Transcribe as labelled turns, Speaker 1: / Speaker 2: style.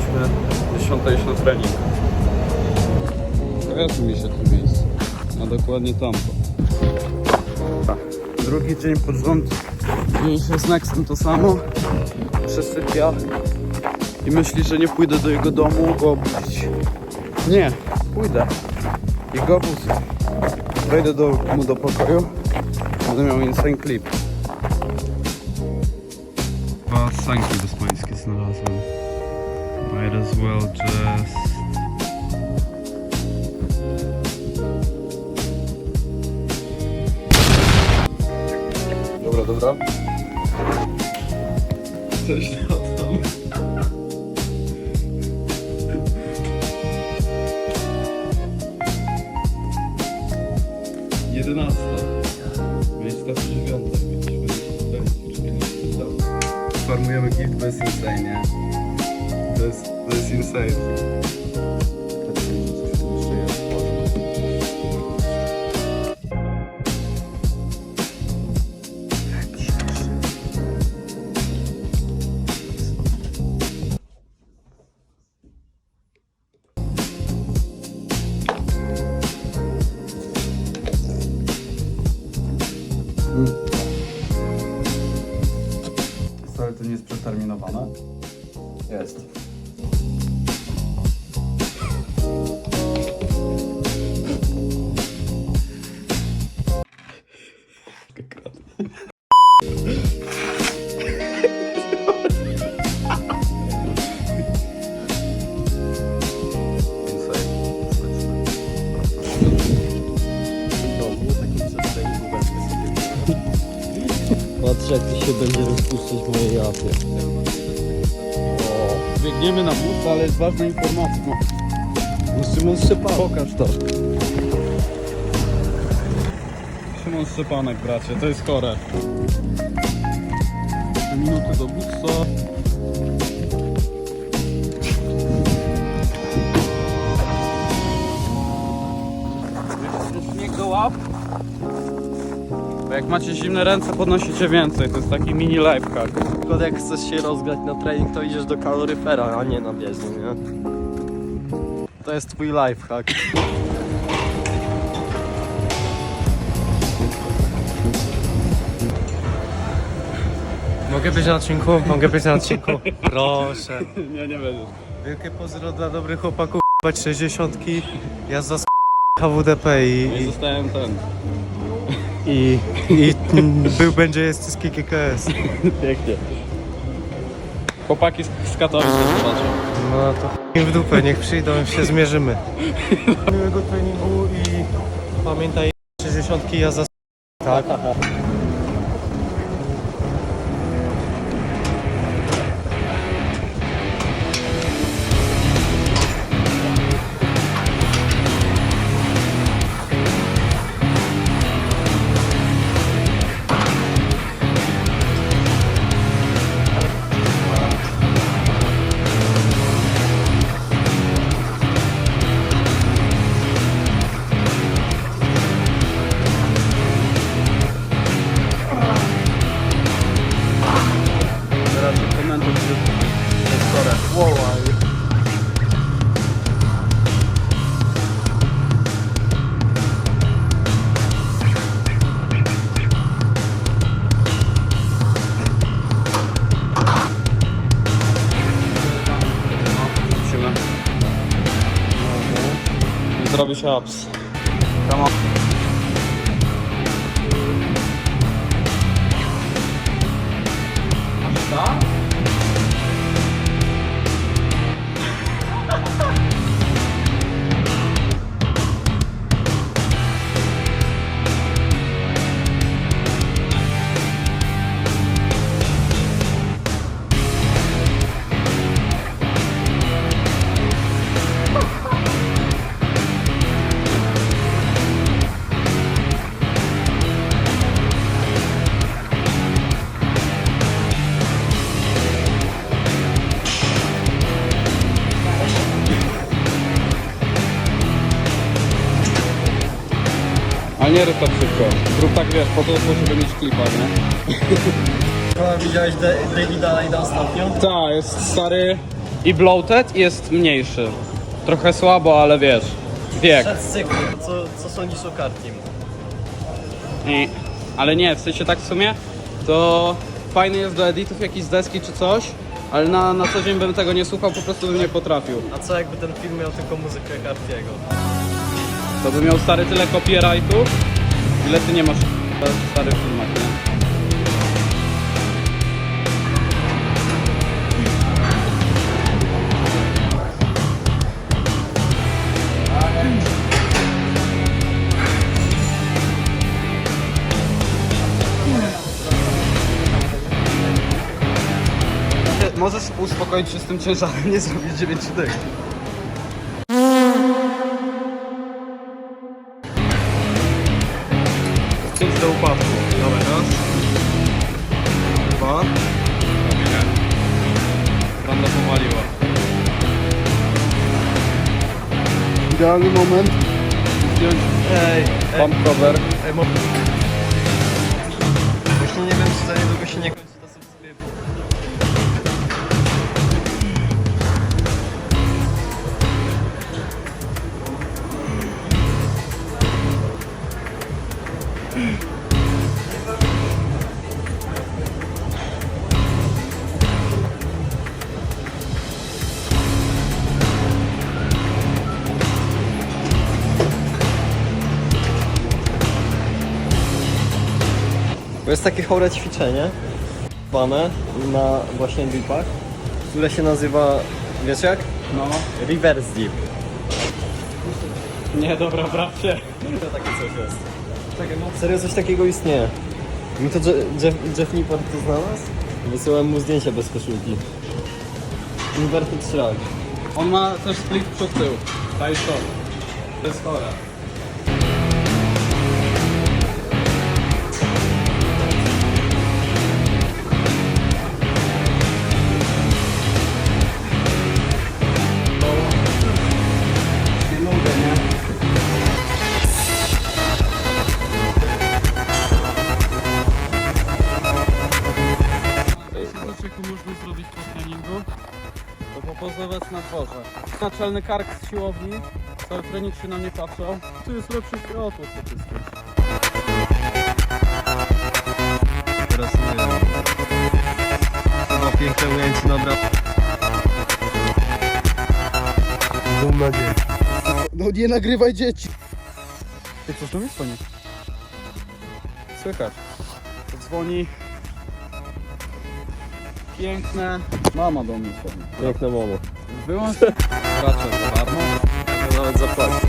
Speaker 1: byliśmy 10 iść na trening. Kojarzy mi się to miejsce. A dokładnie tamto. Drugi dzień pod rząd. Z Nextem to samo. Przesypia. I myśli, że nie pójdę do jego domu go obudzić. Nie, pójdę. I go obudzę. Wejdę do, mu do pokoju. Będę miał insane clip. Dwa sanki bezpańskie znalazłem. Might as well just... Dobra, dobra. Coś tam. Jedenasta. Miejsca przy dziewiątej. Farmujemy gift, to insane, nie? To jest, to jest insane. Jest przeterminowane? Jest.
Speaker 2: Patrz jak się będzie rozpuszczać w mojej japie.
Speaker 1: Biegniemy na bus, ale jest ważna informacja. No,
Speaker 2: Szymon Szczepan.
Speaker 1: pokaż to. Szymon Szczepanek, bracie, to jest chore. Minuty do busa. Macie zimne ręce, podnosicie więcej. To jest taki mini lifehack.
Speaker 2: Tylko jak chcesz się rozgrać na trening, to idziesz do kaloryfera, a nie na bieżnię, nie? To jest twój lifehack. Mogę być na odcinku? Mogę być na odcinku? Proszę.
Speaker 1: Nie, nie będziesz.
Speaker 2: Wielkie pozdro dla dobrych chłopaków, 60 jazda z HWDP i,
Speaker 1: I
Speaker 2: i,
Speaker 1: zostałem ten.
Speaker 2: I, i był będzie jest z KKS.
Speaker 1: Pięknie. Chłopaki z, z Katowic też zobaczą.
Speaker 2: No to w dupę, niech przyjdą i się zmierzymy. Miłego treningu i pamiętaj 60 jazda z tak.
Speaker 1: I zrobić ups. Come on. Ale nie rób tak szybko. Rób tak wiesz, po to, żeby mieć klipa, nie?
Speaker 2: Widziałeś Davida Lejda ostatnio?
Speaker 1: Tak, jest stary. I bloated jest mniejszy. Trochę słabo, ale wiesz, wiek.
Speaker 2: Przed cyklem, co, co sądzisz o kartnim?
Speaker 1: I, ale nie, w sensie tak w sumie, to fajny jest do editów jakiś z deski czy coś, ale na, na co dzień bym tego nie słuchał, po prostu bym nie potrafił.
Speaker 2: A co jakby ten film miał tylko muzykę Cartiego?
Speaker 1: To by miał stary tyle copyrightów, ile ty nie masz starych filmach, nie? Możesz uspokoić się z tym ciężarem, nie zrobić 9 dych.
Speaker 2: Idź do upadku. Dobra, raz. Dwa.
Speaker 1: Randa powaliła. Idealny moment. Zdjąć
Speaker 2: Ej, ej,
Speaker 1: pump cover.
Speaker 2: ej, mo... Właśnie nie wiem, czy za niedługo się nie kończy Bo jest takie chore ćwiczenie, bane na właśnie dipach, które się nazywa, wiesz jak?
Speaker 1: No.
Speaker 2: Reverse dip.
Speaker 1: Nie, dobra, bracie.
Speaker 2: To takie coś jest. Serio coś takiego istnieje. Mi to Je- Jeff, Jeff Nippard to znalazł? Wysyłałem mu zdjęcia bez koszulki. Inverted shrug.
Speaker 1: On ma też split przed tył. Daj to. To jest. To popozować na dworze. Naczelny kark z siłowni, cały trening się na mnie patrzał. Tu jest lepszy światło, co ty słyszysz.
Speaker 2: Teraz nie wiem. Chyba piękne ujęcie brat. Dumna dzieci.
Speaker 1: No nie nagrywaj dzieci! Ty coś do mnie dzwoni? Słychać. To dzwoni piękne. Mama do mnie schodzi.
Speaker 2: Piękne mamo.
Speaker 1: Wyłącz. Wracam za darmo. Nawet zapłacę.